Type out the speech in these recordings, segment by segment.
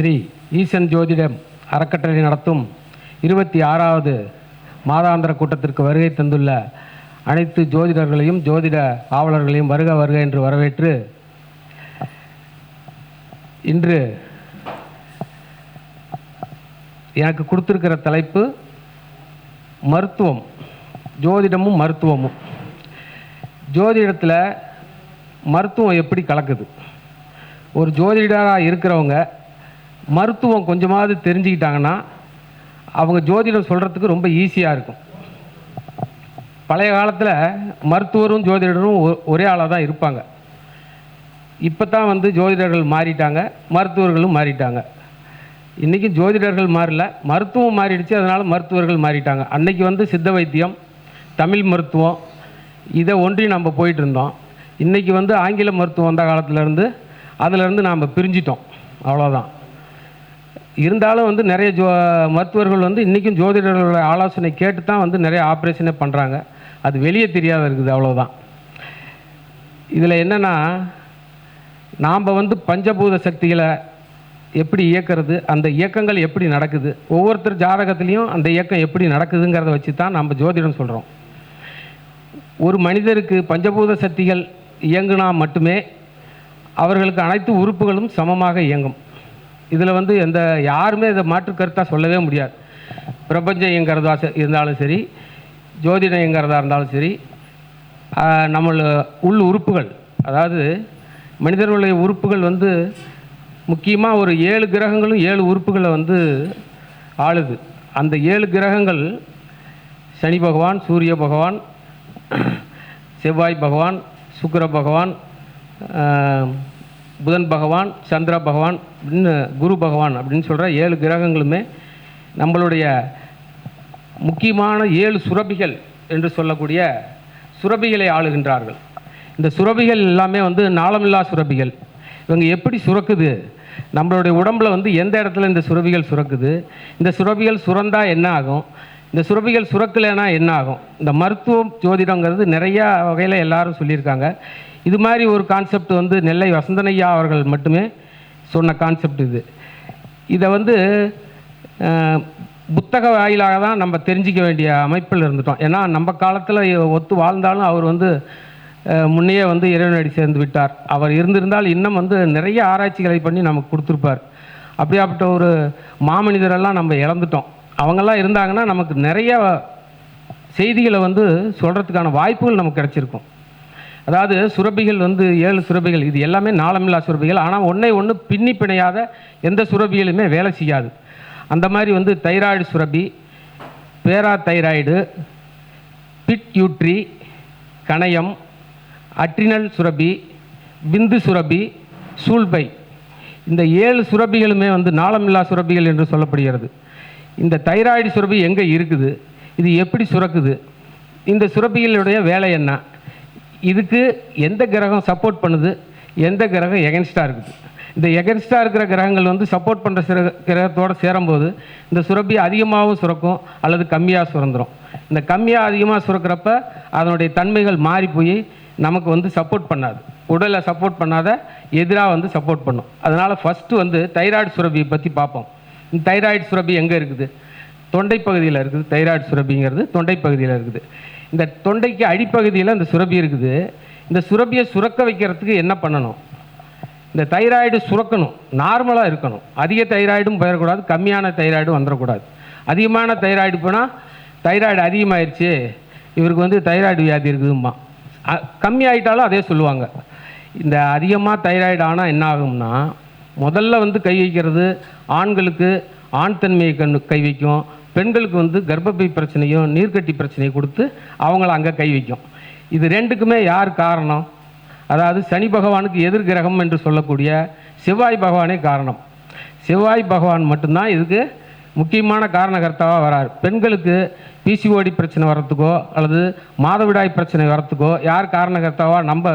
ஸ்ரீ ஈசன் ஜோதிடம் அறக்கட்டளை நடத்தும் இருபத்தி ஆறாவது மாதாந்திர கூட்டத்திற்கு வருகை தந்துள்ள அனைத்து ஜோதிடர்களையும் ஜோதிட ஆவலர்களையும் வருக வருக என்று வரவேற்று இன்று எனக்கு கொடுத்துருக்கிற தலைப்பு மருத்துவம் ஜோதிடமும் மருத்துவமும். ஜோதிடத்தில் மருத்துவம் எப்படி கலக்குது? ஒரு ஜோதிடராக இருக்கிறவங்க மருத்துவம் கொஞ்சமாவது தெரிஞ்சுக்கிட்டாங்கன்னா அவங்க ஜோதிடம் சொல்கிறதுக்கு ரொம்ப ஈஸியாக இருக்கும். பழைய காலத்தில் மருத்துவரும் ஜோதிடரும் ஒ- ஒரே ஆளாக தான் இருப்பாங்க. இப்போ தான் வந்து ஜோதிடர்கள் மாறிட்டாங்க மருத்துவர்களும் மாறிட்டாங்க. இன்றைக்கி ஜோதிடர்கள் மாறல மருத்துவம் மாறிடுச்சு அதனால் மருத்துவர்கள் மாறிட்டாங்க. அன்னைக்கு வந்து சித்த வைத்தியம் தமிழ் மருத்துவம் இதை ஒன்றி நம்ம போயிட்டு இருந்தோம். இன்றைக்கி வந்து ஆங்கில மருத்துவம் வந்த காலத்துலேருந்து அதிலேருந்து நாம் பிரிஞ்சிட்டோம். அவ்வளோதான் இருந்தாலும் வந்து நிறைய ஜோ மருத்துவர்கள் வந்து இன்றைக்கும் ஜோதிடர்களோட ஆலோசனை கேட்டு தான் வந்து நிறைய ஆப்ரேஷனே பண்ணுறாங்க அது வெளியே தெரியாத இருக்குது அவ்வளோதான் இதில் என்னென்னா நாம் வந்து பஞ்சபூத சக்திகளை எப்படி இயக்கிறது அந்த இயக்கங்கள் எப்படி நடக்குது ஒவ்வொருத்தர் ஜாதகத்துலேயும் அந்த இயக்கம் எப்படி நடக்குதுங்கிறத வச்சு தான் நம்ம ஜோதிடம் சொல்கிறோம் ஒரு மனிதருக்கு பஞ்சபூத சக்திகள் இயங்குனா மட்டுமே அவர்களுக்கு அனைத்து உறுப்புகளும் சமமாக இயங்கும். இதில் வந்து எந்த யாருமே இதை மாற்று கருத்தாக சொல்லவே முடியாது. பிரபஞ்சம் எங்கிறதா இருந்தாலும் சரி ஜோதிடம் இருந்தாலும் சரி ஆஹ், நம்மள உள் உறுப்புகள் அதாவது மனிதர்களுடைய உறுப்புகள் வந்து முக்கியமாக ஒரு ஏழு கிரகங்களும் ஏழு உறுப்புகளை வந்து ஆளுது. அந்த ஏழு கிரகங்கள் சனி பகவான் சூரிய பகவான் செவ்வாய் பகவான் சுக்கிர பகவான் புதன் பகவான் சந்திர பகவான் அப்படின்னு குரு பகவான் அப்படின்னு சொல்கிற ஏழு கிரகங்களுமே நம்மளுடைய முக்கியமான ஏழு சுரபிகள் என்று சொல்லக்கூடிய சுரபிகளை ஆளுகின்றார்கள். இந்த சுரபிகள் எல்லாமே வந்து நாளமில்லா சுரபிகள். இவங்க எப்படி சுரக்குது? நம்மளுடைய உடம்புல வந்து எந்த இடத்துல இந்த சுரபிகள் சுரக்குது? இந்த சுரபிகள் சுரந்தா என்ன ஆகும்? இந்த சுரபிகள் சுரக்கலைன்னா என்ன ஆகும்? இந்த மருத்துவம் ஜோதிடங்கிறது நிறையா வகையில் எல்லாரும் சொல்லியிருக்காங்க. இது மாதிரி ஒரு கான்செப்ட் வந்து நெல்லை வசந்தனையா அவர்கள் மட்டுமே சொன்ன கான்செப்ட் இது. இதை வந்து புத்தக வாயிலாக தான் நம்ம தெரிஞ்சிக்க வேண்டிய அமைப்பில் இருந்துட்டோம். ஏன்னா நம்ம காலத்தில் ஒத்து வாழ்ந்தாலும் அவர் வந்து முன்னையே வந்து இறைவனடி சேர்ந்து விட்டார். அவர் இருந்திருந்தால் இன்னும் வந்து நிறைய ஆராய்ச்சிகளை பண்ணி நமக்கு கொடுத்துருப்பார். அப்படியாப்பட்ட ஒரு மாமனிதரெல்லாம் நம்ம இழந்துட்டோம். அவங்கெல்லாம் இருந்தாங்கன்னா நமக்கு நிறைய செய்திகளை வந்து சொல்கிறதுக்கான வாய்ப்புகள் நமக்கு கிடச்சிருக்கும். அதாவது சுரபிகள் வந்து ஏழு சுரபிகள் இது எல்லாமே நாளமில்லா சுரபிகள் ஆனால் ஒன்றை ஒன்று பின்னி பிணையாத எந்த சுரபிகளுமே வேலை செய்யாது. அந்த மாதிரி வந்து தைராய்டு சுரபி பேரா தைராய்டு பிட்யூட்ரி கணையம் அட்ரினல் சுரபி பிந்து சுரபி சூல்பை. இந்த ஏழு சுரபிகளுமே வந்து நாளமில்லா சுரபிகள் என்று சொல்லப்படுகிறது. இந்த தைராய்டு சுரபி எங்கே இருக்குது? இது எப்படி சுரக்குது? இந்த சுரபிகளுடைய வேலை என்ன? இதுக்கு எந்த கிரகம் சப்போர்ட் பண்ணுது? எந்த கிரகம் எகென்ஸ்டாக இருக்குது? இந்த எகென்ஸ்டாக இருக்கிற கிரகங்கள் வந்து சப்போர்ட் பண்ணுற சிற கிரகத்தோடு சேரும்போது இந்த சுரப்பி அதிகமாகவும் சுரக்கும் அல்லது கம்மியாக சுரந்துடும் இந்த கம்மியாக அதிகமாக சுரக்கிறப்ப அதனுடைய தன்மைகள் மாறி போய் நமக்கு வந்து சப்போர்ட் பண்ணாது. உடலை சப்போர்ட் பண்ணாத எதிராக வந்து சப்போர்ட் பண்ணும். அதனால் ஃபஸ்ட்டு வந்து தைராய்டு சுரபியை பற்றி பார்ப்போம். இந்த தைராய்டு சுரபி எங்கே இருக்குது? தொண்டை பகுதியில் இருக்குது தைராய்டு சுரபிங்கிறது தொண்டை பகுதியில் இருக்குது. இந்த தொண்டைக்கு அடிப்பகுதியில் இந்த சுரபி இருக்குது. இந்த சுரபியை சுரக்க வைக்கிறதுக்கு என்ன பண்ணணும்? இந்த தைராய்டு சுரக்கணும் நார்மலாக இருக்கணும். அதிக தைராய்டும் போயிடக்கூடாது கம்மியான தைராய்டும் வந்துடக்கூடாது. அதிகமான தைராய்டு போனால் தைராய்டு அதிகமாகிடுச்சு இவருக்கு வந்து தைராய்டு வியாதி இருக்குதும்மா கம்மி கம்மியாயிட்டாலும் அதே சொல்லுவாங்க. இந்த அதிகமாக தைராய்டு ஆனால் என்ன ஆகும்னா முதல்ல வந்து கை வைக்கிறது ஆண்களுக்கு ஆண் தன்மையை கண் கை வைக்கும். பெண்களுக்கு வந்து கர்ப்பப்பை பிரச்சனையும் நீர்க்கட்டி பிரச்சனையும் கொடுத்து அவங்கள அங்கே கை வைக்கும். இது ரெண்டுக்குமே யார் காரணம்? அதாவது சனி பகவானுக்கு எதிர் கிரகம் என்று சொல்லக்கூடிய செவ்வாய் பகவானே காரணம். செவ்வாய் பகவான் மட்டும்தான் இதுக்கு முக்கியமான காரணகர்த்தாவாக வரார். பெண்களுக்கு பிசிஓடி பிரச்சனை வரத்துக்கோ அல்லது மாதவிடாய் பிரச்சனை வரத்துக்கோ யார் காரணகர்த்தாவாக நம்ம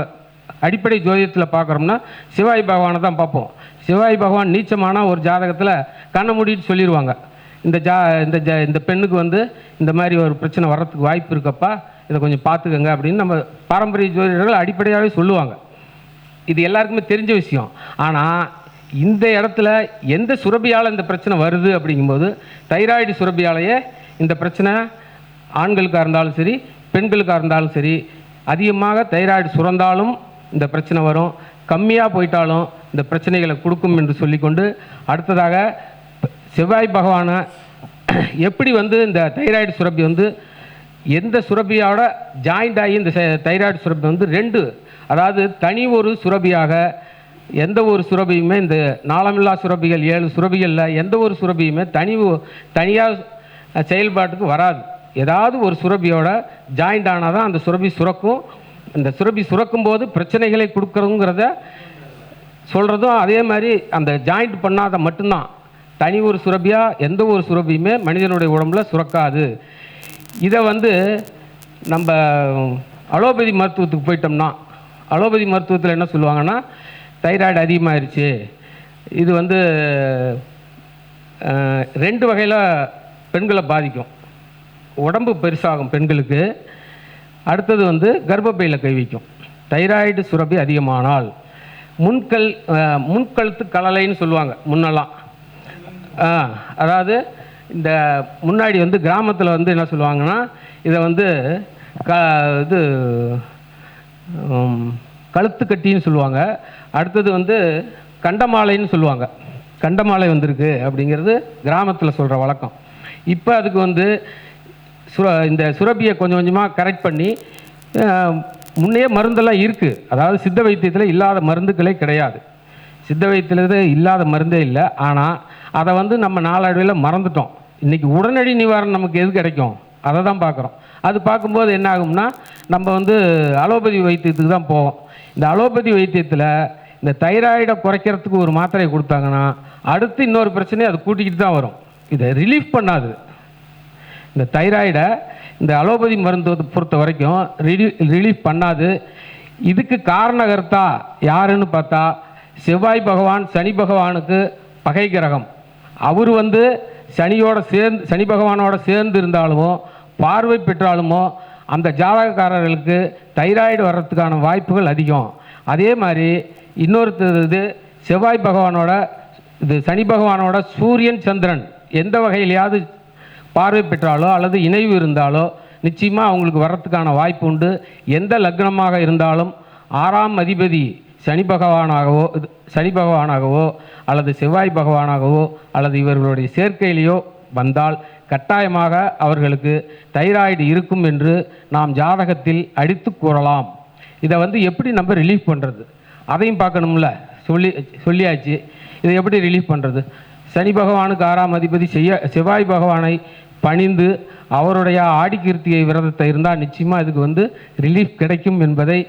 அடிப்படை ஜோதியத்தில் பார்க்குறோம்னா சிவாய் பகவானை தான் பார்ப்போம். சிவாய் பகவான் நீச்சமான ஒரு ஜாதகத்தில் கண்ணை மூடிட்டு சொல்லிடுவாங்க இந்த ஜா இந்த ஜ இந்த பெண்ணுக்கு வந்து இந்த மாதிரி ஒரு பிரச்சனை வர்றதுக்கு வாய்ப்பு இருக்கப்பா இதை கொஞ்சம் பார்த்துக்கங்க அப்படின்னு நம்ம பாரம்பரிய ஜோதிடர்கள் அடிப்படையாகவே சொல்லுவாங்க. இது எல்லாருக்குமே தெரிஞ்ச விஷயம். ஆனால் இந்த இடத்துல எந்த சுரபியால் இந்த பிரச்சனை வருது அப்படிங்கும்போது தைராய்டு சுரபியாலேயே இந்த பிரச்சனை ஆண்களுக்காக இருந்தாலும் சரி பெண்களுக்காக இருந்தாலும் சரி அதிகமாக தைராய்டு சுரந்தாலும் இந்த பிரச்சனை வரும். கம்மியாக போயிட்டாலும் இந்த பிரச்சனைகளை கொடுக்கும் என்று சொல்லிக்கொண்டு அடுத்ததாக செவ்வாய் பகவானை எப்படி வந்து இந்த தைராய்டு சுரப்பி வந்து எந்த சுரப்பியோட ஜாயிண்ட் ஆகி இந்த செ- தைராய்டு சுரப்பி வந்து ரெண்டு அதாவது தனி ஒரு சுரபியாக எந்த ஒரு சுரபியுமே இந்த நாளமில்லா சுரபிகள் ஏழு சுரபிகளில் எந்த ஒரு சுரபியுமே தனி தனியாக செயல்பாட்டுக்கு வராது. ஏதாவது ஒரு சுரபியோட ஜாயிண்ட் ஆனால் தான் அந்த சுரபி சுரக்கும். அந்த சுரபி சுரக்கும் போது பிரச்சனைகளை கொடுக்குறதுங்கிறத சொல்கிறதும் அதே மாதிரி அந்த ஜாயிண்ட் பண்ணாத மட்டும்தான். தனி ஒரு சுரபியாக எந்த ஒரு சுரபியுமே மனிதனுடைய உடம்புல சுரக்காது. இதை வந்து நம்ம அலோபதி மருத்துவத்துக்கு போயிட்டோம்னா அலோபதி மருத்துவத்தில் என்ன சொல்லுவாங்கன்னா தைராய்டு அதிகமாயிருச்சு. இது வந்து ரெண்டு வகையில் பெண்களை பாதிக்கும். உடம்பு பெருசாகும் பெண்களுக்கு. அடுத்தது வந்து கர்ப்பப்பையில் கை வைக்கும். தைராய்டு சுரப்பி அதிகமானால் முன்கல் முன்கழுத்து கலலைன்னு சொல்லுவாங்க முன்னெல்லாம். அதாவது இந்த முன்னாடி வந்து கிராமத்தில் வந்து என்ன சொல்லுவாங்கன்னா இதை வந்து க இது கழுத்துக்கட்டின்னு சொல்லுவாங்க. அடுத்தது வந்து கண்டமாலைன்னு சொல்லுவாங்க. கண்டமாலை வந்திருக்கு அப்படிங்கிறது கிராமத்தில் சொல்கிற வழக்கம். இப்போ அதுக்கு வந்து சுர இந்த சுரப்பியை கொஞ்சம் கொஞ்சமாக கரெக்ட் பண்ணி முன்னே முன்னையே மருந்தெல்லாம் இருக்குது அதாவது சித்த வைத்தியத்தில் இல்லாத மருந்துகளே கிடையாது. சித்த வைத்தியத்தில் இல்லாத மருந்தே இல்லை. ஆனால் அதை வந்து நம்ம நாளடைவில் மறந்துட்டோம். இன்றைக்கி உடனடி நிவாரணம் நமக்கு எது கிடைக்கும்? அதை தான் பார்க்குறோம். அது பார்க்கும்போது என்ன ஆகும்னா நம்ம வந்து அலோபதி வைத்தியத்துக்கு தான் போவோம். இந்த அலோபதி வைத்தியத்தில் இந்த தைராய்டை குறைக்கிறதுக்கு ஒரு மாத்திரையை கொடுத்தாங்கன்னா அடுத்து இன்னொரு பிரச்சனையை அது கூட்டிக்கிட்டு தான் வரும். இதை ரிலீஃப் பண்ணாது. இந்த தைராய்டை இந்த அலோபதி மருந்து பொறுத்த வரைக்கும் ரிலீ ரிலீஃப் பண்ணாது. இதுக்கு காரணகர்த்தா யாருன்னு பார்த்தா செவ்வாய் பகவான் சனி பகவானுக்கு பகை கிரகம். அவர் வந்து சனியோட சேர்ந்து சனி பகவானோட சேர்ந்து இருந்தாலுமோ பார்வை பெற்றாலுமோ அந்த ஜாதகக்காரர்களுக்கு தைராய்டு வர்றதுக்கான வாய்ப்புகள் அதிகம். அதே மாதிரி இன்னொருத்தர் இது செவ்வாய் பகவானோட இது சனி பகவானோட சூரியன் சந்திரன் எந்த வகையிலையாவது பார்வை பெற்றாலோ அல்லது இணைவு இருந்தாலோ நிச்சயமாக அவங்களுக்கு வர்றதுக்கான வாய்ப்பு உண்டு. எந்த லக்னமாக இருந்தாலும் ஆறாம் அதிபதி சனி பகவானாகவோ சனி பகவானாகவோ அல்லது செவ்வாய் பகவானாகவோ அல்லது இவர்களுடைய சேர்க்கையிலேயோ வந்தால் கட்டாயமாக அவர்களுக்கு தைராய்டு இருக்கும் என்று நாம் ஜாதகத்தில் அடித்து கூறலாம். இதை வந்து எப்படி நம்ம ரிலீஃப் பண்ணுறது அதையும் பார்க்கணும்ல. சொல்லி சொல்லியாச்சு. இதை எப்படி ரிலீஃப் பண்ணுறது சனி பகவானுக்கு ஆறாம் அதிபதி செய்ய செவ்வாய் பகவானை பணிந்து அவருடைய ஆடிக்கிருத்திகை விரதத்தை இருந்தால் நிச்சயமாக இதுக்கு வந்து ரிலீஃப் கிடைக்கும் என்பதை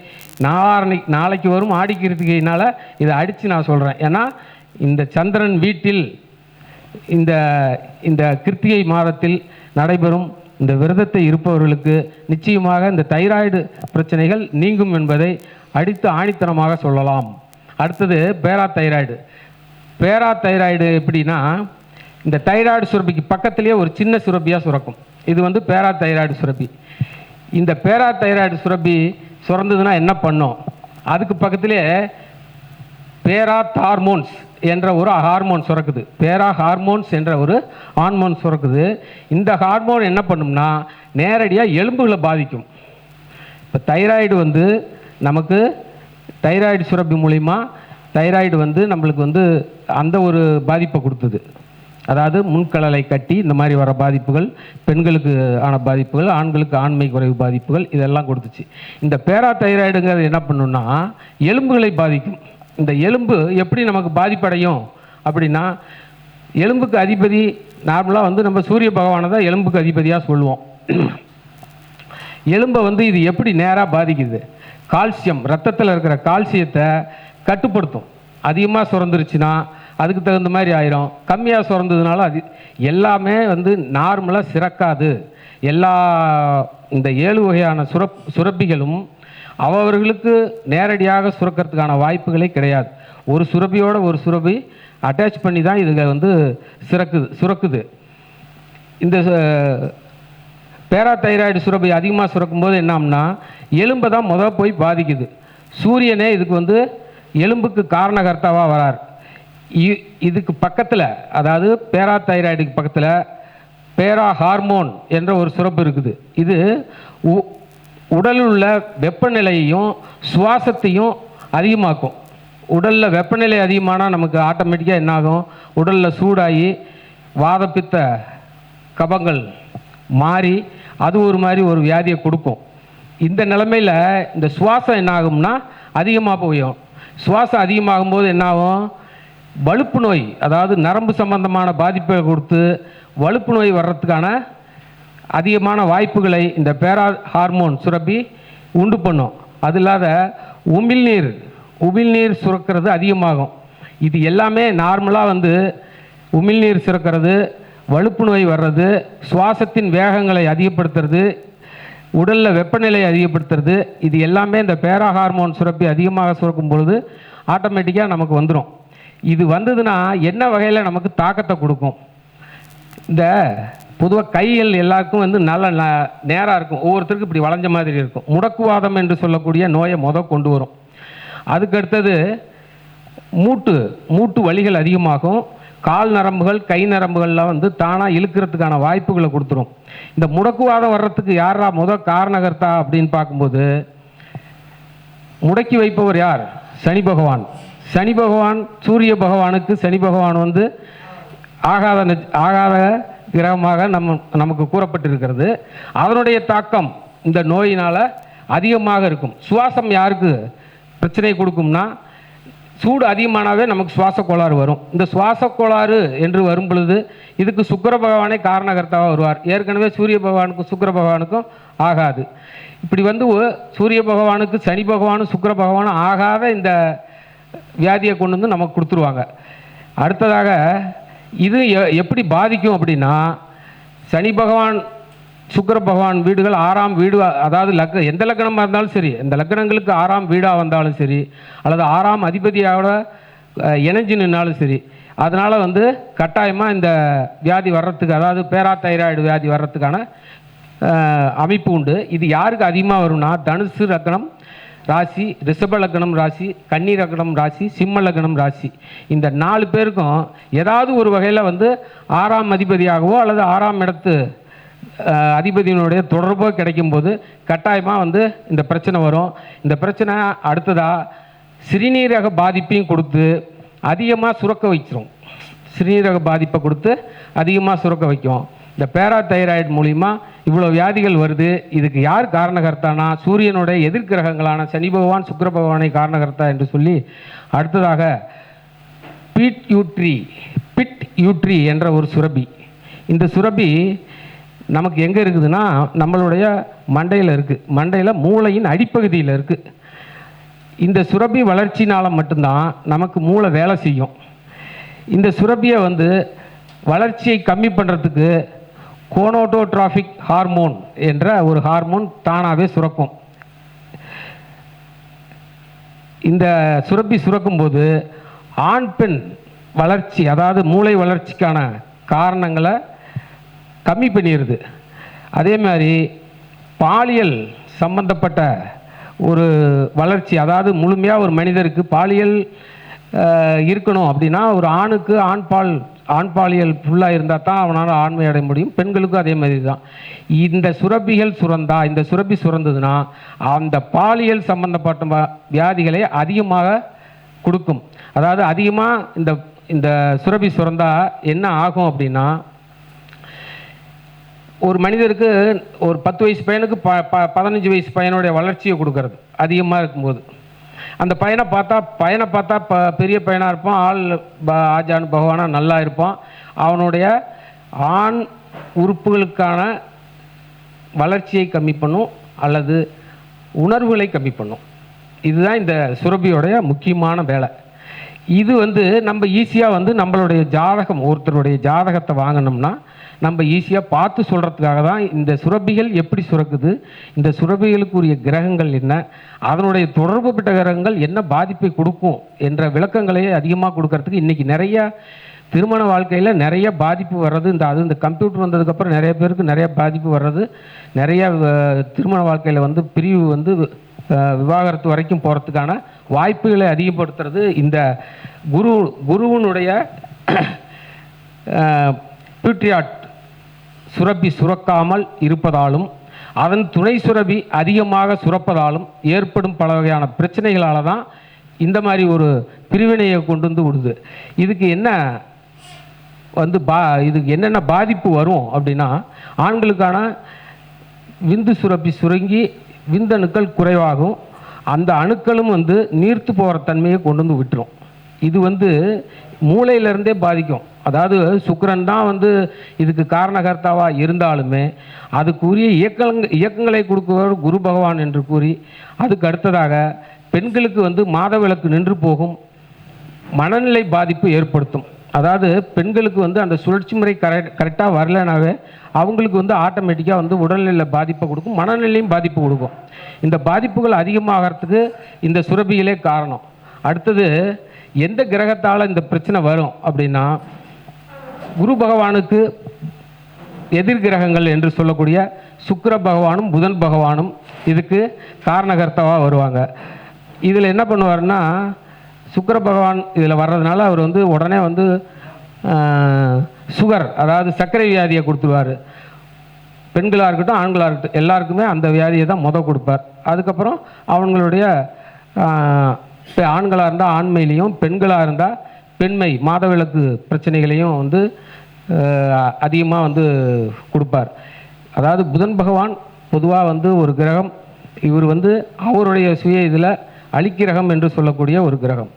நாளை நாளைக்கு வரும் ஆடிக்கிருத்திகையினால் இதை அடித்து நான் சொல்கிறேன் ஏன்னா இந்த சந்திரன் வீட்டில் இந்த இந்த கிருத்திகை மாதத்தில் நடைபெறும் இந்த விரதத்தை இருப்பவர்களுக்கு நிச்சயமாக இந்த தைராய்டு பிரச்சனைகள் நீங்கும் என்பதை அடித்து ஆணித்தனமாக சொல்லலாம். அடுத்தது பேரா தைராய்டு பேரா தைராய்டு எப்படின்னா இந்த தைராய்டு சுரப்பிக்கு பக்கத்துலேயே ஒரு சின்ன சுரப்பியாக சுரக்கும். இது வந்து பேரா தைராய்டு சுரப்பி. இந்த பேரா தைராய்டு சுரப்பி சுரந்ததுன்னா என்ன பண்ணும்? அதுக்கு பக்கத்திலே பேரா ஹார்மோன்ஸ் என்ற ஒரு ஹார்மோன் சுரக்குது. பேரா ஹார்மோன்ஸ் என்ற ஒரு ஹார்மோன் சுரக்குது. இந்த ஹார்மோன் என்ன பண்ணும்னா நேரடியாக எலும்புகளை பாதிக்கும். இப்போ தைராய்டு வந்து நமக்கு தைராய்டு சுரப்பி மூலிமா தைராய்டு வந்து நம்மளுக்கு வந்து அந்த ஒரு பாதிப்பை கொடுத்தது. அதாவது முன்கலலை கட்டி இந்த மாதிரி வர பாதிப்புகள் பெண்களுக்கு ஆன பாதிப்புகள் ஆண்களுக்கு ஆண்மை குறைவு பாதிப்புகள் இதெல்லாம் கொடுத்துச்சு. இந்த பேரா தைராய்டுங்கிறது என்ன பண்ணுன்னா எலும்புகளை பாதிக்கும். இந்த எலும்பு எப்படி நமக்கு பாதிப்படையும் அப்படின்னா எலும்புக்கு அதிபதி நார்மலாக வந்து நம்ம சூரிய பகவானை தான் எலும்புக்கு அதிபதியாக சொல்லுவோம். எலும்பை வந்து இது எப்படி நேராக பாதிக்குது? கால்சியம் ரத்தத்தில் இருக்கிற கால்சியத்தை கட்டுப்படுத்தும். அதிகமாக சுரந்துருச்சுன்னா அதுக்கு தகுந்த மாதிரி ஆயிரும். கம்மியாக சுரந்ததுனால அது எல்லாமே வந்து நார்மலாக சிறக்காது. எல்லா இந்த ஏழு வகையான சுரப் சுரப்பிகளும் அவர்களுக்கு நேரடியாக சுரக்கிறதுக்கான வாய்ப்புகளே கிடையாது. ஒரு சுரப்பியோட ஒரு சுரப்பி அட்டாச் பண்ணி தான் இதுங்க வந்து சிறக்குது சுரக்குது. இந்த பேராதைராய்டு சுரப்பி அதிகமாக சுரக்கும்போது என்னம்னா எலும்பை தான் மொதல் போய் பாதிக்குது. சூரியனே இதுக்கு வந்து எலும்புக்கு காரணகர்த்தாவாக வரார். இதுக்கு பக்கத்தில் அதாவது பேரா தைராய்டுக்கு பக்கத்தில் பேரா ஹார்மோன் என்ற ஒரு சுரப்பு இருக்குது. இது உ- உடலில் உள்ள வெப்பநிலையையும் சுவாசத்தையும் அதிகமாக்கும். உடலில் வெப்பநிலை அதிகமானால் நமக்கு ஆட்டோமேட்டிக்காக என்னாகும்? உடலில் சூடாகி வாதப்பித்த கபங்கள் மாறி அது ஒரு மாதிரி ஒரு வியாதியை கொடுக்கும். இந்த நிலமையில் இந்த சுவாசம் என்ன ஆகும்னா அதிகமாக போயும். சுவாசம் அதிகமாகும் போது என்னாகும்? வலுப்பு நோய் அதாவது நரம்பு சம்பந்தமான பாதிப்பை கொடுத்து வலுப்பு நோய் வர்றதுக்கான அதிகமான வாய்ப்புகளை இந்த பேரா ஹார்மோன் சுரப்பி உண்டு பண்ணும். அது இல்லாத உமிழ்நீர் உமிழ்நீர் சுரக்கிறது அதிகமாகும். இது எல்லாமே நார்மலாக வந்து உமிழ்நீர் சுரக்கிறது வலுப்பு நோய் வர்றது சுவாசத்தின் வேகங்களை அதிகப்படுத்துறது உடலில் வெப்பநிலையை அதிகப்படுத்துறது இது எல்லாமே இந்த பேரா ஹார்மோன் சுரப்பி அதிகமாக சுரக்கும் பொழுது ஆட்டோமேட்டிக்காக நமக்கு வந்துடும் இது வந்ததுன்னா என்ன வகையில் நமக்கு தாக்கத்தை கொடுக்கும்? இந்த பொதுவாக கைகள் எல்லாருக்கும் வந்து நல்ல ந- இருக்கும். ஒவ்வொருத்தருக்கும் இப்படி வளைஞ்ச மாதிரி இருக்கும். முடக்குவாதம் என்று சொல்லக்கூடிய நோயை முத கொண்டு வரும். அதுக்கு அடுத்தது மூட்டு மூட்டு வலிகள் அதிகமாகும். கால் நரம்புகள் கை நரம்புகள்லாம் வந்து தானாக இழுக்கிறதுக்கான வாய்ப்புகளை கொடுத்துரும். இந்த முடக்குவாதம் வர்றதுக்கு யாரா முத காரணகர்த்தா அப்படின்னு பார்க்கும்போது முடக்கி வைப்பவர் யார்? சனி பகவான். சனி பகவான் சூரிய பகவானுக்கு சனி பகவான் வந்து ஆகாத ஆகாத கிரகமாக நம்ம நமக்கு கூறப்பட்டிருக்கிறது. அதனுடைய தாக்கம் இந்த நோயினால் அதிகமாக இருக்கும். சுவாசம் யாருக்கு பிரச்சனை கொடுக்கும்னா சூடு அதிகமானாவே நமக்கு சுவாச கோளாறு வரும். இந்த சுவாச கோளாறு என்று வரும் பொழுது இதுக்கு சுக்கிர பகவானே காரணகர்த்தாவாக வருவார். ஏற்கனவே சூரிய பகவானுக்கும் சுக்கிர பகவானுக்கும் ஆகாது. இப்படி வந்து சூரிய பகவானுக்கு சனி பகவானும் சுக்கிர பகவானும் ஆகாத இந்த வியாதியை கொண்டு வந்து நமக்கு கொடுத்துருவாங்க. அடுத்ததாக இது எப்படி பாதிக்கும் அப்படின்னா சனி பகவான் சுக்கர பகவான் வீடுகள் ஆறாம் வீடு அதாவது லக்க எந்த லக்கணமாக இருந்தாலும் சரி இந்த லக்கணங்களுக்கு ஆறாம் வீடாக வந்தாலும் சரி அல்லது ஆறாம் அதிபதியோட இணைஞ்சு நின்னாலும் சரி அதனால் வந்து கட்டாயமாக இந்த வியாதி வர்றதுக்கு அதாவது பேரா தைராய்டு வியாதி வர்றதுக்கான அமைப்பு உண்டு. இது யாருக்கு அதிகமாக வரும்னா தனுசு லக்னம் ராசி ரிஷப லக்னம் ராசி கன்னி லக்னம் ராசி சிம்ம லக்னம் ராசி. இந்த நாலு பேருக்கும் ஏதாவது ஒரு வகையில் வந்து ஆறாம் அதிபதியாகவோ அல்லது ஆறாம் இடத்து அதிபதியினுடைய தொடர்போ கிடைக்கும்போது கட்டாயமாக வந்து இந்த பிரச்சனை வரும். இந்த பிரச்சனை அடுத்ததாக சிறுநீரக பாதிப்பையும் கொடுத்து அதிகமாக சுரக்க வைச்சிரும் சிறுநீரக பாதிப்பை கொடுத்து அதிகமாக சுரக்க வைக்கும் இந்த பேரா தைராய்டு மூலிமா இவ்வளோ வியாதிகள் வருது. இதுக்கு யார் காரணகர்த்தானா? சூரியனுடைய எதிர்கிரகங்களான சனி பகவான் சுக்கர பகவானை காரணகர்த்தா என்று சொல்லி அடுத்ததாக பீட் யூட்ரி பிட் யூட்ரி என்ற ஒரு சுரபி. இந்த சுரபி நமக்கு எங்கே இருக்குதுன்னா நம்மளுடைய மண்டையில் இருக்குது மண்டையில் மூளையின் அடிப்பகுதியில் இருக்குது இந்த சுரபி வளர்ச்சினால் மட்டும்தான் நமக்கு மூளை வேலை செய்யும். இந்த சுரபியை வந்து வளர்ச்சியை கம்மி பண்ணுறதுக்கு கோனோட்டோட்ராஃபிக் ஹார்மோன் என்ற ஒரு ஹார்மோன் தானாகவே சுரக்கும். இந்த சுரப்பி சுரக்கும்போது ஆண் பெண் வளர்ச்சி அதாவது மூளை வளர்ச்சிக்கான காரணங்களை கம்மி பண்ணிடுது. அதே மாதிரி பாலியல் சம்பந்தப்பட்ட ஒரு வளர்ச்சி அதாவது முழுமையாக ஒரு மனிதருக்கு பாலியல் இருக்கணும் அப்படின்னா ஒரு ஆணுக்கு ஆண் பால் ஆண் பாலியல் ஃபுல்லாக இருந்தால் தான் அவனால் ஆண்மை அடைய முடியும். பெண்களுக்கும் அதே மாதிரி தான். இந்த சுரப்பிகள் சுரந்தா இந்த சுரப்பி சுரந்ததுன்னா அந்த பாலியல் சம்பந்தப்பட்ட வ- வியாதிகளை அதிகமாக கொடுக்கும். அதாவது அதிகமாக இந்த இந்த சுரபி சுரந்தா என்ன ஆகும் அப்படின்னா ஒரு மனிதருக்கு ஒரு பத்து வயசு பையனுக்கு ப ப பதினஞ்சு வயசு பையனுடைய வளர்ச்சியை கொடுக்கறது. அதிகமாக இருக்கும்போது. அந்த பையனை பார்த்தா பையனை பார்த்தா ப பெரிய பையனாக இருப்பான். ஆள் ப ஆஜான் பகவானாக நல்லா இருப்பான். அவனுடைய ஆண் உறுப்புகளுக்கான வளர்ச்சியை கம்மி பண்ணும் அல்லது உணர்வுகளை கம்மி பண்ணும். இதுதான் இந்த சுரபியோடைய முக்கியமான வேலை. இது வந்து நம்ம ஈஸியாக வந்து நம்மளுடைய ஜாதகம் ஒருத்தருடைய ஜாதகத்தை வாங்கினோம்னா நம்ம ஈஸியாக பார்த்து சொல்கிறதுக்காக தான் இந்த சுரபிகள் எப்படி சுரக்குது இந்த சுரபிகளுக்குரிய கிரகங்கள் என்ன அதனுடைய தொடர்பு பெற்ற கிரகங்கள் என்ன பாதிப்பை கொடுக்கும் என்ற விளக்கங்களை அதிகமாக கொடுக்கறதுக்கு இன்றைக்கி நிறைய திருமண வாழ்க்கையில் நிறைய பாதிப்பு வர்றது இந்த அது இந்த கம்ப்யூட்டர் வந்ததுக்கப்புறம் நிறைய பேருக்கு நிறைய பாதிப்பு வர்றது நிறைய திருமண வாழ்க்கையில் வந்து பிரிவு வந்து விவாகரத்து வரைக்கும் போகிறதுக்கான வாய்ப்புகளை அதிகப்படுத்துறது இந்த குரு குருவினுடைய பியூட்ரியாட் சுரப்பி சுரக்காமல் இருப்பதாலும் அதன் துணை சுரபி அதிகமாக சுரப்பதாலும் ஏற்படும் பல வகையான பிரச்சனைகளால் தான் இந்த மாதிரி ஒரு பிரிவினையை கொண்டு வந்து விடுது. இதுக்கு என்ன வந்து பா இதுக்கு என்னென்ன பாதிப்பு வரும் அப்படின்னா ஆண்களுக்கான விந்து சுரப்பி சுருங்கி விந்தணுக்கள் குறைவாகும். அந்த அணுக்களும் வந்து நீர்த்து போகிற தன்மையை கொண்டு வந்து விட்டுரும். இது வந்து மூளையிலேருந்தே பாதிக்கும். அதாவது சுக்கரன் தான் வந்து இதுக்கு காரணகர்த்தாவாக இருந்தாலுமே அதுக்குரிய இயக்கங்க இயக்கங்களை கொடுக்குவர் குரு பகவான் என்று கூறி அதுக்கு அடுத்ததாக பெண்களுக்கு வந்து மாதவிளக்கு நின்று போகும் மனநிலை பாதிப்பு ஏற்படுத்தும். அதாவது பெண்களுக்கு வந்து அந்த சுழற்சி முறை கரெக்ட் கரெக்டாக வரலனாவே அவங்களுக்கு வந்து ஆட்டோமேட்டிக்காக வந்து உடல்நிலை பாதிப்பை கொடுக்கும் மனநிலையும் பாதிப்பு கொடுக்கும். இந்த பாதிப்புகள் அதிகமாகறதுக்கு இந்த சுரபிகளே காரணம். அடுத்தது எந்த கிரகத்தால் இந்த பிரச்சனை வரும் அப்படின்னா குரு பகவானுக்கு எதிர் கிரகங்கள் என்று சொல்லக்கூடிய சுக்கர பகவானும் புதன் பகவானும் இதுக்கு காரணகர்த்தாவாக வருவாங்க. இதில் என்ன பண்ணுவாருன்னா சுக்கர பகவான் இதில் வர்றதுனால அவர் வந்து உடனே வந்து சுகர் அதாவது சர்க்கரை வியாதியை கொடுத்துருவார். பெண்களாக இருக்கட்டும் ஆண்களாக இருக்கட்டும் எல்லாருக்குமே அந்த வியாதியை தான் முத கொடுப்பார். அதுக்கப்புறம் அவங்களுடைய இப்போ ஆண்களாக இருந்தால் ஆண்மையிலையும் பெண்களாக இருந்தால் பெண்மை மாதவிளக்கு பிரச்சனைகளையும் வந்து அதிகமாக வந்து கொடுப்பார். அதாவது புதன் பகவான் பொதுவாக வந்து ஒரு கிரகம். இவர் வந்து அவருடைய சுய இதில் அலிக்கிரகம் என்று சொல்லக்கூடிய ஒரு கிரகம்.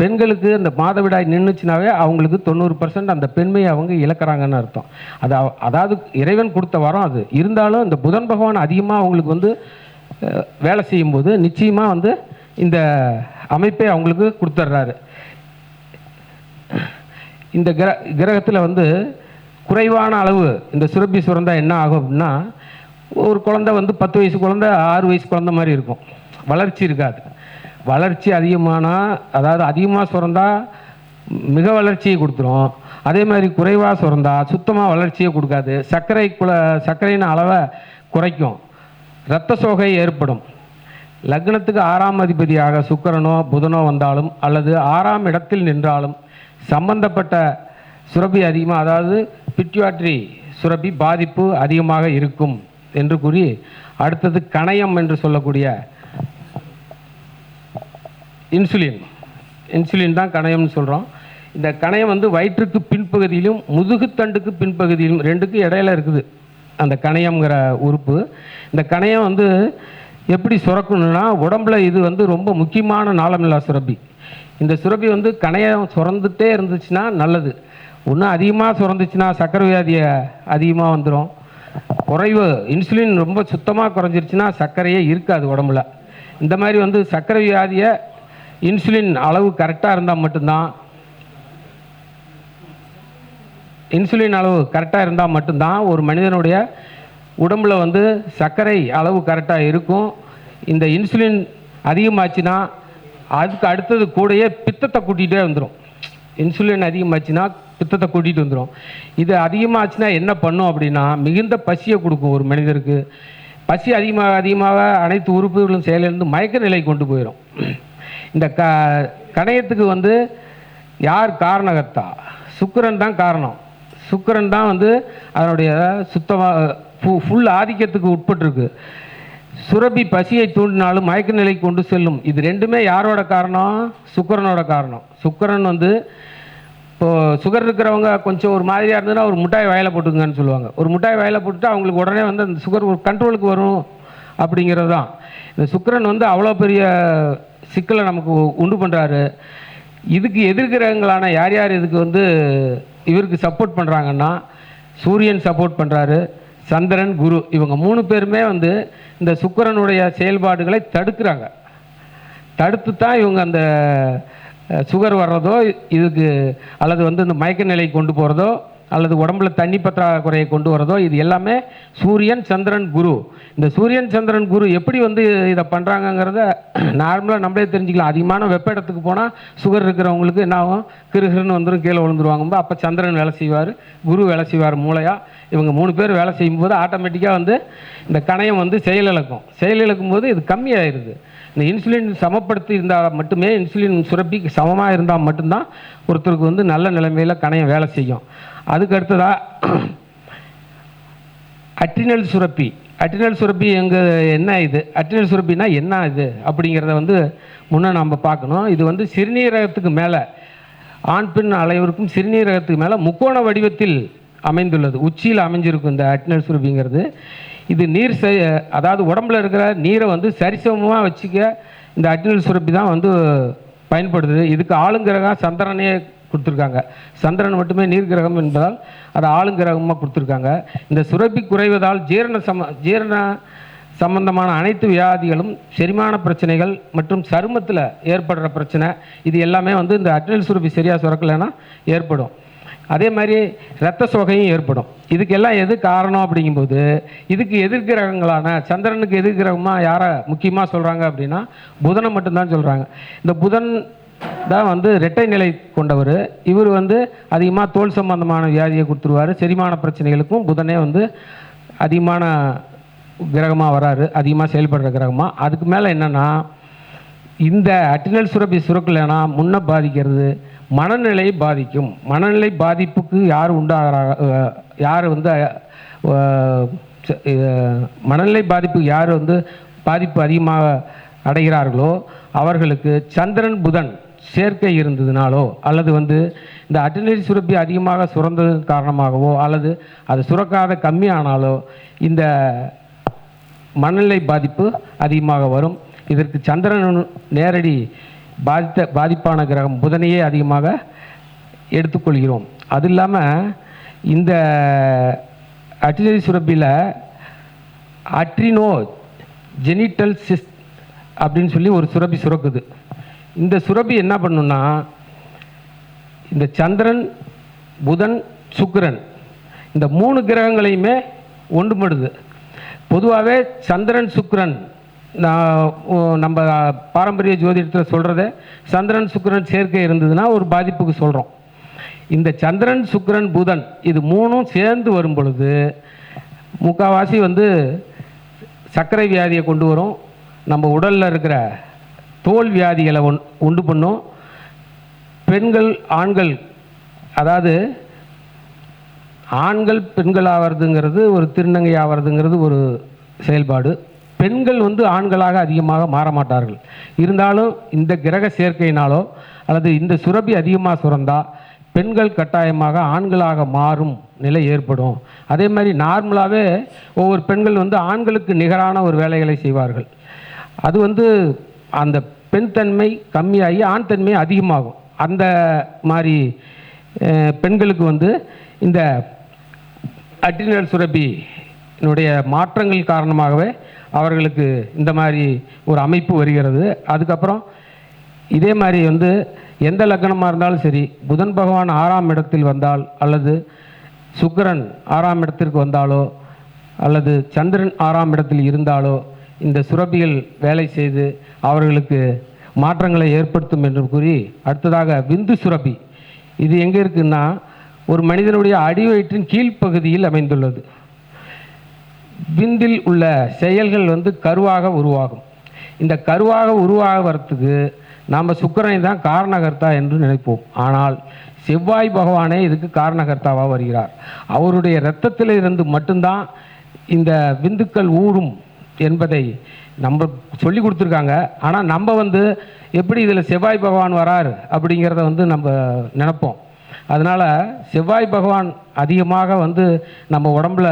பெண்களுக்கு அந்த மாதவிடாய் நின்றுச்சுனாவே அவங்களுக்கு தொண்ணூறு பர்சன்ட் அந்த பெண்மையை அவங்க இழக்கிறாங்கன்னு அர்த்தம். அது அதாவது இறைவன் கொடுத்த வரம் அது. இருந்தாலும் இந்த புதன் பகவான் அதிகமாக அவங்களுக்கு வந்து வேலை செய்யும்போது நிச்சயமாக வந்து இந்த அமைப்பை அவங்களுக்கு கொடுத்துட்றாரு இந்த கிர கிரகத்தில் வந்து குறைவான அளவு இந்த சுரப்பி சுரந்தா என்ன ஆகும் அப்படின்னா ஒரு குழந்தை வந்து பத்து வயசு குழந்தை ஆறு வயசு குழந்தை மாதிரி இருக்கும். வளர்ச்சி இருக்காது. வளர்ச்சி அதிகமானால் அதாவது அதிகமாக சுரந்தால் மிக வளர்ச்சியை கொடுத்துரும். அதே மாதிரி குறைவாக சுரந்தால் சுத்தமாக வளர்ச்சியை கொடுக்காது. சர்க்கரை குல சர்க்கரையின் அளவை குறைக்கும். இரத்த சோகை ஏற்படும். லக்னத்துக்கு ஆறாம் அதிபதியாக சுக்கரனோ புதனோ வந்தாலும் அல்லது ஆறாம் இடத்தில் நின்றாலும் சம்பந்தப்பட்ட சுரபி அதிகமாக அதாவது பிட்யூட்ரி சுரபி பாதிப்பு அதிகமாக இருக்கும் என்று கூறி அடுத்தது கணையம் என்று சொல்லக்கூடிய இன்சுலின். இன்சுலின் தான் கணையம்னு சொல்கிறோம் இந்த கணையம் வந்து வயிற்றுக்கு பின்பகுதியிலும் முதுகுத்தண்டுக்கு பின்பகுதியிலும் ரெண்டுக்கு இடையில இருக்குது. அந்த கணையம்ங்கிற உறுப்பு. இந்த கணையம் வந்து எப்படி சுரக்கணும்னா உடம்புல இது வந்து ரொம்ப முக்கியமான நாளமில்லா சுரப்பி இந்த சுரப்பி வந்து கணையம் சுரந்துட்டே இருந்துச்சுன்னா நல்லது. இன்னும் அதிகமாக சுரந்துச்சுன்னா சக்கரை வியாதியை அதிகமாக வந்துடும் குறைவு இன்சுலின் ரொம்ப சுத்தமாக குறைஞ்சிருச்சுன்னா சர்க்கரையே இருக்காது உடம்புல. இந்த மாதிரி வந்து சர்க்கரை வியாதியை இன்சுலின் அளவு கரெக்டாக இருந்தால் மட்டும்தான் இன்சுலின் அளவு கரெக்டாக இருந்தால் மட்டும்தான் ஒரு மனிதனுடைய உடம்புல வந்து சர்க்கரை அளவு கரெக்டாக இருக்கும். இந்த இன்சுலின் அதிகமாச்சுன்னா அதுக்கு அடுத்தது கூடயே பித்தத்தை கூட்டிகிட்டே வந்துடும் இன்சுலின் அதிகமாச்சுன்னா பித்தத்தை கூட்டிகிட்டு வந்துடும் இது அதிகமாச்சுன்னா என்ன பண்ணும் அப்படின்னா மிகுந்த பசியை கொடுக்கும் ஒரு மனிதருக்கு. பசி அதிகமாக அதிகமாக அனைத்து உறுப்புகளும் செயலிழந்து மயக்க நிலை கொண்டு போயிடும் இந்த க கணையத்துக்கு வந்து யார் காரணகர்த்தா? சுக்கரன் தான் காரணம். சுக்கரன் தான் வந்து அதனுடைய சுத்தமாக ஃபு ஃபுல் ஆதிக்கத்துக்கு உட்பட்டிருக்கு. சுரபி பசியை தூண்டினாலும் மயக்க நிலை கொண்டு செல்லும். இது ரெண்டுமே யாரோட காரணம்? சுக்கரனோட காரணம். சுக்கரன் வந்து இப்போது சுகர் இருக்கிறவங்க கொஞ்சம் ஒரு மாதிரியாக இருந்ததுன்னா ஒரு முட்டாய் வயலை போட்டுங்கன்னு சொல்லுவாங்க. ஒரு முட்டாய் வாயில போட்டுட்டு அவங்களுக்கு உடனே வந்து அந்த சுகர் ஒரு கண்ட்ரோலுக்கு வரும் அப்படிங்கிறது தான். இந்த சுக்கிரன் வந்து அவ்வளோ பெரிய சிக்கலை நமக்கு உண்டு பண்ணுறாரு இதுக்கு எதிர்கிரகங்களான யார் யார் இதுக்கு வந்து இவருக்கு சப்போர்ட் பண்ணுறாங்கன்னா சூரியன் சப்போர்ட் பண்ணுறாரு சந்திரன் குரு இவங்க மூணு பேருமே வந்து இந்த சுக்கரனுடைய செயல்பாடுகளை தடுக்கிறாங்க. தடுத்து தான் இவங்க அந்த சுகர் வர்றதோ இதுக்கு அல்லது வந்து இந்த மயக்க நிலை கொண்டு போகிறதோ அல்லது உடம்புல தண்ணி பற்றாக்குறையை கொண்டு வரதோ இது எல்லாமே சூரியன் சந்திரன் குரு. இந்த சூரியன் சந்திரன் குரு எப்படி வந்து இதை பண்ணுறாங்கங்கிறத நார்மலாக நம்மளே தெரிஞ்சுக்கலாம். அதிகமான வெப்ப இடத்துக்கு போனால் சுகர் இருக்கிறவங்களுக்கு என்ன ஆகும்? கிருகிருன்னு வந்துடும் கீழே விழுந்துருவாங்க. அப்போ சந்திரன் வேலை செய்வார் குரு வேலை செய்வார் மூளையாக இவங்க மூணு பேர் வேலை செய்யும்போது ஆட்டோமேட்டிக்காக வந்து இந்த கணையம் வந்து செயலிழக்கும் செயலிழக்கும் போது இது கம்மியாயிருது. இந்த இன்சுலின் சமப்படுத்தி இருந்தால் மட்டுமே இன்சுலின் சுரப்பி சமமாக இருந்தால் மட்டும்தான் ஒருத்தருக்கு வந்து நல்ல நிலைமையில் கணையம் வேலை செய்யும். அதுக்கு அடுத்ததாக அட்ரினல் சுரப்பி. அட்ரினல் சுரப்பி எங்கே என்ன இது? அட்ரினல் சுரப்பினா என்ன இது? அப்படிங்கிறத வந்து முன்னே நம்ம பார்க்கணும். இது வந்து சிறுநீரகத்துக்கு மேலே ஆண் பெண் அலைவருக்கும் சிறுநீரகத்துக்கு மேலே முக்கோண வடிவத்தில் அமைந்துள்ளது. உச்சியில் அமைஞ்சிருக்கும் இந்த அட்ரினல் சுரப்பிங்கிறது. இது நீர் ச அதாவது உடம்புல இருக்கிற நீரை வந்து சரிசமமாக வச்சுக்க இந்த அட்ரினல் சுரப்பி தான் வந்து பயன்படுது. இதுக்கு ஆளுங்கிரகம் சந்திரனே கொடுத்துருக்காங்க. சந்திரன் மட்டுமே நீர் கிரகம் என்பதால் அதை ஆளுங்கிரகமாக கொடுத்துருக்காங்க. இந்த சுரப்பி குறைவதால் ஜீரண சம ஜீரண சம்பந்தமான அனைத்து வியாதிகளும் செரிமான பிரச்சனைகள் மற்றும் சருமத்தில் ஏற்படுற பிரச்சனை இது எல்லாமே வந்து இந்த அட்ரினல் சுரப்பி சரியாக சுரக்கலைன்னா ஏற்படும். அதே மாதிரி இரத்த சோகையும் ஏற்படும். இதுக்கெல்லாம் எது காரணம் அப்படிங்கும்போது இதுக்கு எதிர்கிரகங்களான சந்திரனுக்கு எதிர்கிரகமாக யாரை முக்கியமாக சொல்கிறாங்க அப்படின்னா புதனை மட்டும்தான் சொல்கிறாங்க இந்த புதன் தான் வந்து இரட்டை நிலை கொண்டவர். இவர் வந்து அதிகமாக தோல் சம்பந்தமான வியாதியை கொடுத்துருவாரு. செரிமான பிரச்சனைகளுக்கும் புதனே வந்து அதிகமான கிரகமாக வராரு. அதிகமாக செயல்படுற கிரகமாக அதுக்கு மேலே என்னென்னா இந்த அட்டினல் சுரப்பி சுரக்கலைனா முன்ன பாதிக்கிறது மனநிலையை பாதிக்கும். மனநிலை பாதிப்புக்கு யார் உண்டாகிறாங்க யார் வந்து மனநிலை பாதிப்பு யார் வந்து பாதிப்பு அதிகமாக அடைகிறார்களோ அவர்களுக்கு சந்திரன் புதன் சேர்க்கை இருந்ததுனாலோ அல்லது வந்து இந்த அட்டினரி சுரப்பி அதிகமாக சுரந்தது காரணமாகவோ அல்லது அது சுரக்காத கம்மியானாலோ இந்த மனநிலை பாதிப்பு அதிகமாக வரும். இதற்கு சந்திரன் நேரடி பாதித்த பாதிப்பான கிரகம் புதனையே அதிகமாக எடுத்துக்கொள்கிறோம். அது இல்லாமல் இந்த அட்டிலரி சுரப்பியில் அட்ரினோ ஜெனிட்டல் சிஸ் அப்படின்னு சொல்லி ஒரு சுரப்பி சுரக்குது. இந்த சுரபி என்ன பண்ணுன்னா இந்த சந்திரன் புதன் சுக்கிரன் இந்த மூணு கிரகங்களையுமே ஒன்றுபடுது. பொதுவாகவே சந்திரன் சுக்கிரன் நான் நம்ம பாரம்பரிய ஜோதிடத்தில் சொல்கிறத சந்திரன் சுக்கிரன் சேர்க்கை இருந்ததுன்னா ஒரு பாதிப்புக்கு சொல்கிறோம் இந்த சந்திரன் சுக்கிரன் புதன் இது மூணும் சேர்ந்து வரும் பொழுது முக்கால்வாசி வந்து சர்க்கரை வியாதியை கொண்டு வரும். நம்ம உடலில் இருக்கிற தோல் வியாதிகளை ஒன் உண்டு பண்ணும். பெண்கள் ஆண்கள் அதாவது ஆண்கள் பெண்கள் ஆவறதுங்கிறது ஒரு திருநங்கை ஆவறதுங்கிறது ஒரு செயல்பாடு. பெண்கள் வந்து ஆண்களாக அதிகமாக மாற மாட்டார்கள். இருந்தாலும் இந்த கிரக சேர்க்கையினாலோ அல்லது இந்த சுரபி அதிகமாக சுரந்தால் பெண்கள் கட்டாயமாக ஆண்களாக மாறும் நிலை ஏற்படும். அதே மாதிரி நார்மலாகவே ஒவ்வொரு பெண்கள் வந்து ஆண்களுக்கு நிகரான ஒரு வேலைகளை செய்வார்கள். அது வந்து அந்த பெண் தன்மை கம்மியாகி ஆண் தன்மை அதிகமாகும். அந்த மாதிரி பெண்களுக்கு வந்து இந்த அட்ரினல் சுரபியினுடைய மாற்றங்கள் காரணமாகவே அவர்களுக்கு இந்த மாதிரி ஒரு அமைப்பு வருகிறது. அதுக்கப்புறம் இதே மாதிரி வந்து எந்த லக்னமாக இருந்தாலும் சரி புதன் பகவான் ஆறாம் இடத்தில் வந்தால் அல்லது சுக்கரன் ஆறாம் இடத்திற்கு வந்தாலோ அல்லது சந்திரன் ஆறாம் இடத்தில் இருந்தாலோ இந்த சுரபிகள் வேலை செய்து அவர்களுக்கு மாற்றங்களை ஏற்படுத்தும் என்று கூறி அடுத்ததாக விந்து சுரபி. இது எங்கே இருக்குன்னா ஒரு மனிதனுடைய அடிவயிற்றின் கீழ்ப்பகுதியில் அமைந்துள்ளது. விந்தில் உள்ள செயல்கள் வந்து கருவாக உருவாகும். இந்த கருவாக உருவாகிறதுக்கு நாம் சுக்கிரனை தான் காரணகர்த்தா என்று நினைப்போம். ஆனால் செவ்வாய் பகவானே இதுக்கு காரணகர்த்தாவாக வருகிறார். அவருடைய இரத்தத்தில் இருந்து மட்டும்தான் இந்த விந்துக்கள் ஊறும். என்பதை நம்ம சொல்லி கொடுத்துருக்காங்க. ஆனால் நம்ம வந்து எப்படி இதில் செவ்வாய் பகவான் வரார் அப்படிங்கிறத வந்து நம்ம நினைப்போம். அதனால் செவ்வாய் பகவான் அதிகமாக வந்து நம்ம உடம்புல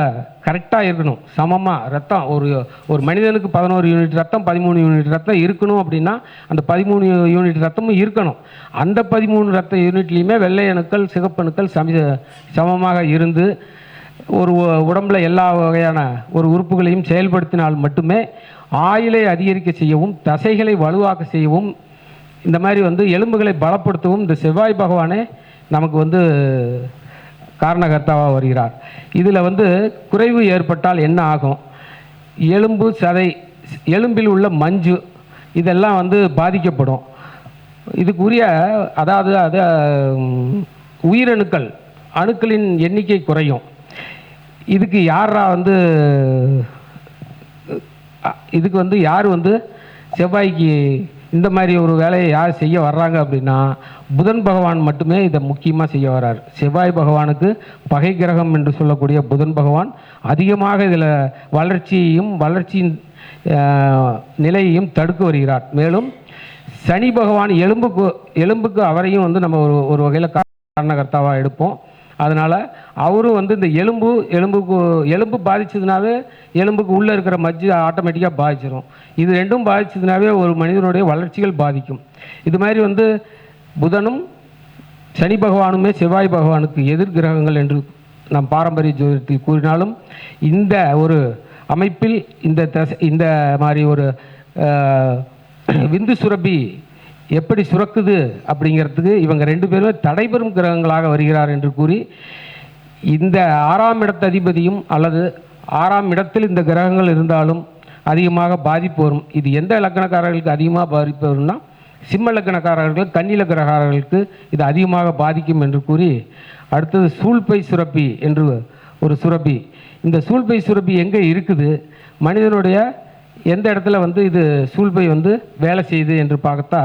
கரெக்டாக இருக்கணும். சமமாக ரத்தம் ஒரு ஒரு மனிதனுக்கு பதினோரு யூனிட் ரத்தம் பதிமூணு யூனிட் ரத்தம் இருக்கணும் அப்படின்னா அந்த பதிமூணு யூனிட் ரத்தமும் இருக்கணும். அந்த பதிமூணு ரத்த யூனிட்லேயுமே வெள்ளை அணுக்கள் சிகப்பணுக்கள் சமி சமமாக இருந்து ஒரு உடம்புல எல்லா வகையான ஒரு உறுப்புகளையும் செயல்படுத்தினால் மட்டுமே ஆயுளை அதிகரிக்க செய்யவும் தசைகளை வலுவாக்க செய்யவும் இந்த மாதிரி வந்து எலும்புகளை பலப்படுத்தவும் இந்த செவ்வாய் பகவானே நமக்கு வந்து காரணகர்த்தாவாக வருகிறார். இதில் வந்து குறைவு ஏற்பட்டால் என்ன ஆகும்? எலும்பு சதை எலும்பில் உள்ள மஞ்சு இதெல்லாம் வந்து பாதிக்கப்படும். இதுக்குரிய அதாவது அது உயிரணுக்கள் அணுக்களின் எண்ணிக்கை குறையும். இதுக்கு யாரா வந்து இதுக்கு வந்து யார் வந்து செவ்வாய்க்கு இந்த மாதிரி ஒரு வேலையை யார் செய்ய வர்றாங்க அப்படின்னா புதன் பகவான் மட்டுமே இதை முக்கியமாக செய்ய வர்றார். செவ்வாய் பகவானுக்கு பகை கிரகம் என்று சொல்லக்கூடிய புதன் பகவான் அதிகமாக இதில் வளர்ச்சியையும் வளர்ச்சியின் நிலையையும் தடுக்க வருகிறார். மேலும் சனி பகவான் எலும்புக்கு எலும்புக்கு அவரையும் வந்து நம்ம ஒரு ஒரு வகையில் காரணகர்த்தாவாக எடுப்போம். அதனால் அவரும் வந்து இந்த எலும்பு எலும்புக்கு எலும்பு பாதிச்சதுனாவே எலும்புக்கு உள்ளே இருக்கிற மஜ்ஜு ஆட்டோமேட்டிக்காக பாதிச்சிடும் இது ரெண்டும் பாதிச்சதுனாவே ஒரு மனிதனுடைய வளர்ச்சிகள் பாதிக்கும். இது மாதிரி வந்து புதனும் சனி பகவானுமே செவ்வாய் பகவானுக்கு எதிர் கிரகங்கள் என்று நாம் பாரம்பரிய ஜோதிடத்தில் கூறினாலும் இந்த ஒரு அமைப்பில் இந்த தச இந்த மாதிரி ஒரு விந்து சுரப்பி எப்படி சுரக்குது அப்படிங்கிறதுக்கு இவங்க ரெண்டு பேரும் தடைபெறும் கிரகங்களாக வருகிறார் என்று கூறி இந்த ஆறாம் இடத்து அதிபதியும் அல்லது ஆறாம் இடத்தில் இந்த கிரகங்கள் இருந்தாலும் அதிகமாக பாதிப்பு வரும் இது எந்த இலக்கணக்காரர்களுக்கு அதிகமாக பாதிப்பு வரும்னா சிம்ம இலக்கணக்காரர்கள் கன்னிலக்கணக்காரர்களுக்கு இது அதிகமாக பாதிக்கும் என்று கூறி அடுத்தது சூழ்பை சுரப்பி என்று ஒரு சுரப்பி. இந்த சூழ்பை சுரப்பி எங்கே இருக்குது? மனிதனுடைய எந்த இடத்துல வந்து இது சூழ்பை வந்து வேலை செய்யுது என்று பார்த்தா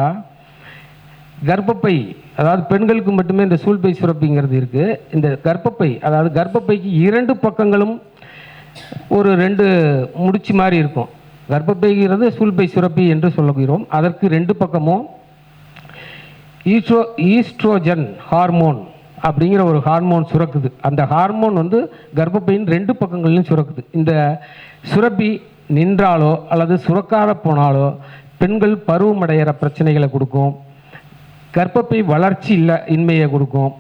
கர்ப்பப்பை அதாவது பெண்களுக்கு மட்டுமே இந்த சூழ்பை சுரப்பிங்கிறது இருக்குது இந்த கர்ப்பப்பை அதாவது கர்ப்பப்பைக்கு இரண்டு பக்கங்களும் ஒரு ரெண்டு முடிச்சு மாதிரி இருக்கும். கர்ப்பப்பைங்கிறது சூழ்பை சுரப்பி என்று சொல்லுகிறோம் அதற்கு ரெண்டு பக்கமும் ஈஸ்ட்ரோ ஈஸ்ட்ரோஜன் ஹார்மோன் அப்படிங்கிற ஒரு ஹார்மோன் சுரக்குது. அந்த ஹார்மோன் வந்து கர்ப்பப்பையின் ரெண்டு பக்கங்களிலும் சுரக்குது. இந்த சுரப்பி நின்றாலோ அல்லது சுரக்காத போனாலோ பெண்கள் பருவமடைகிற பிரச்சனைகளை கொடுக்கும். கர்ப்பப்பை வளர்ச்சி இல்லை இன்மையை கொடுக்கும்.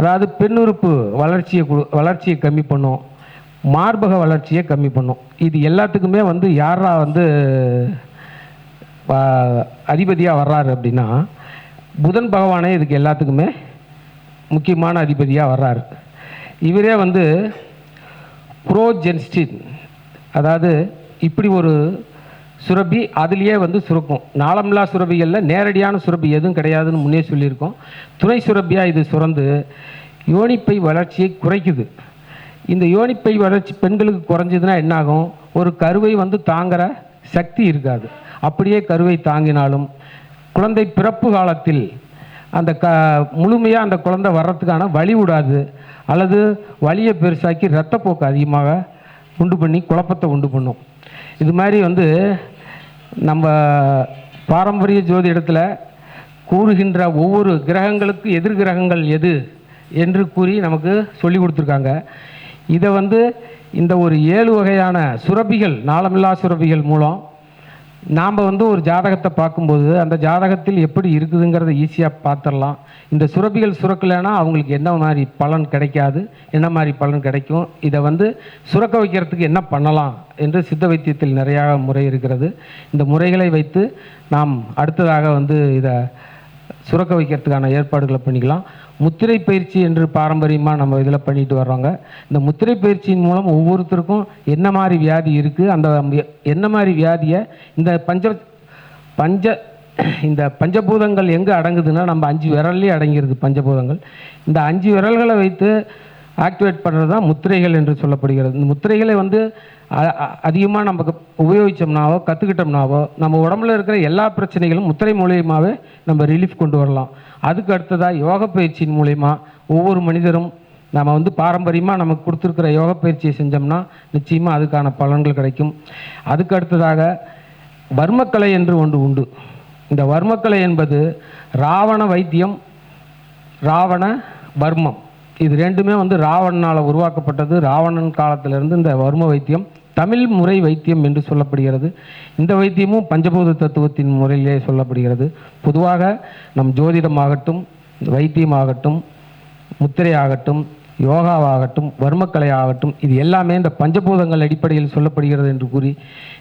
அதாவது பெண்ணுறுப்பு வளர்ச்சியை கொடு வளர்ச்சியை கம்மி பண்ணும். மார்பக வளர்ச்சியை கம்மி பண்ணும். இது எல்லாத்துக்குமே வந்து யாரா வந்து அதிபதியாக வர்றாரு அப்படின்னா புதன் பகவானே இதுக்கு எல்லாத்துக்குமே முக்கியமான அதிபதியாக வர்றாரு. இவரே வந்து ப்ரோஜென்ஸ்டின். அதாவது இப்படி ஒரு சுரபி அதுலேயே வந்து சுரக்கும். நாளமில்லா சுரபிகளில் நேரடியான சுரபி எதுவும் கிடையாதுன்னு முன்னே சொல்லியிருக்கோம். துணை சுரபியாக இது சுரந்து யோனிப்பை வளர்ச்சியை குறைக்குது. இந்த யோனிப்பை வளர்ச்சி பெண்களுக்கு குறைஞ்சதுன்னா என்னாகும்? ஒரு கருவை வந்து தாங்குகிற சக்தி இருக்காது. அப்படியே கருவை தாங்கினாலும் குழந்தை பிறப்பு காலத்தில் அந்த க முழுமையாக அந்த குழந்தை வர்றதுக்கான வழி விடாது. அல்லது வலியை பெருசாக்கி ரத்தப்போக்கு அதிகமாக உண்டு பண்ணி குழப்பத்தை உண்டு பண்ணும். இது மாதிரி வந்து நம்ம பாரம்பரிய ஜோதிடத்தில் கூறுகின்ற ஒவ்வொரு கிரகங்களுக்கு எதிர் கிரகங்கள் எது என்று கூறி நமக்கு சொல்லி கொடுத்துருக்காங்க. இதை வந்து இந்த ஒரு ஏழு வகையான சுரபிகள் நாளமில்லா சுரபிகள் மூலம் நாம் வந்து ஒரு ஜாதகத்தை பார்க்கும்போது அந்த ஜாதகத்தில் எப்படி இருக்குதுங்கிறத ஈஸியாக பார்த்துடலாம். இந்த சுரபிகள் சுரக்கலைன்னா அவங்களுக்கு என்ன மாதிரி பலன் கிடைக்காது என்ன மாதிரி பலன் கிடைக்கும் இதை வந்து சுரக்க வைக்கிறதுக்கு என்ன பண்ணலாம் என்று சித்த வைத்தியத்தில் நிறையா முறை இருக்கிறது. இந்த முறைகளை வைத்து நாம் அடுத்ததாக வந்து இதை சுரக்க வைக்கிறதுக்கான ஏற்பாடுகளை பண்ணிக்கலாம். முத்திரை பயிற்சி என்று பாரம்பரியமாக நம்ம இதில் பண்ணிட்டு வர்றோங்க இந்த முத்திரை பயிற்சியின் மூலம் ஒவ்வொருத்தருக்கும் என்ன மாதிரி வியாதி இருக்குது அந்த என்ன மாதிரி வியாதியை இந்த பஞ்ச பஞ்ச இந்த பஞ்சபூதங்கள் எங்கே அடங்குதுன்னா நம்ம அஞ்சு விரல்லே அடங்கிருது பஞ்சபூதங்கள். இந்த அஞ்சு விரல்களை வைத்து ஆக்டிவேட் பண்ணுறது தான் முத்திரைகள் என்று சொல்லப்படுகிறது. இந்த முத்திரைகளை வந்து அதிகமாக நம்ம க- உபயோகிச்சோம்னாவோ கற்றுக்கிட்டோம்னாவோ நம்ம உடம்புல இருக்கிற எல்லா பிரச்சனைகளும் முத்திரை மூலியமாகவே நம்ம ரிலீஃப் கொண்டு வரலாம். அதுக்கு அடுத்ததாக யோக பயிற்சியின் மூலயமா ஒவ்வொரு மனிதரும் நம்ம வந்து பாரம்பரியமாக நமக்கு கொடுத்துருக்கிற யோக பயிற்சியை செஞ்சோம்னா நிச்சயமாக அதுக்கான பலன்கள் கிடைக்கும். அதுக்கு அடுத்ததாக வர்மக்கலை என்று ஒன்று உண்டு. இந்த வர்மக்கலை என்பது ராவண வைத்தியம் ராவண வர்மம். இது ரெண்டுமே வந்து ராவணனால் உருவாக்கப்பட்டது. ராவணன் காலத்திலிருந்து இந்த வர்ம வைத்தியம் தமிழ் முறை வைத்தியம் என்று சொல்லப்படுகிறது. இந்த வைத்தியமும் பஞ்சபூத தத்துவத்தின் முறையிலே சொல்லப்படுகிறது. பொதுவாக நம் ஜோதிடமாகட்டும் வைத்தியமாகட்டும் முத்திரை ஆகட்டும் யோகாவாகட்டும் வர்மக்கலை ஆகட்டும் இது எல்லாமே இந்த பஞ்சபூதங்கள் அடிப்படையில் சொல்லப்படுகிறது என்று கூறி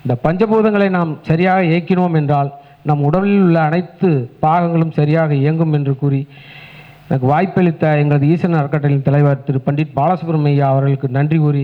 இந்த பஞ்சபூதங்களை நாம் சரியாக இயக்கினோம் என்றால் நம் உடலில் உள்ள அனைத்து பாகங்களும் சரியாக இயங்கும் என்று கூறி எனக்கு வாய்ப்பளித்த எங்களது ஈசன் அறக்கட்டளையின் தலைவர் திரு பண்டிட் பாலசுப்ரமணியா அவர்களுக்கு நன்றி கூறி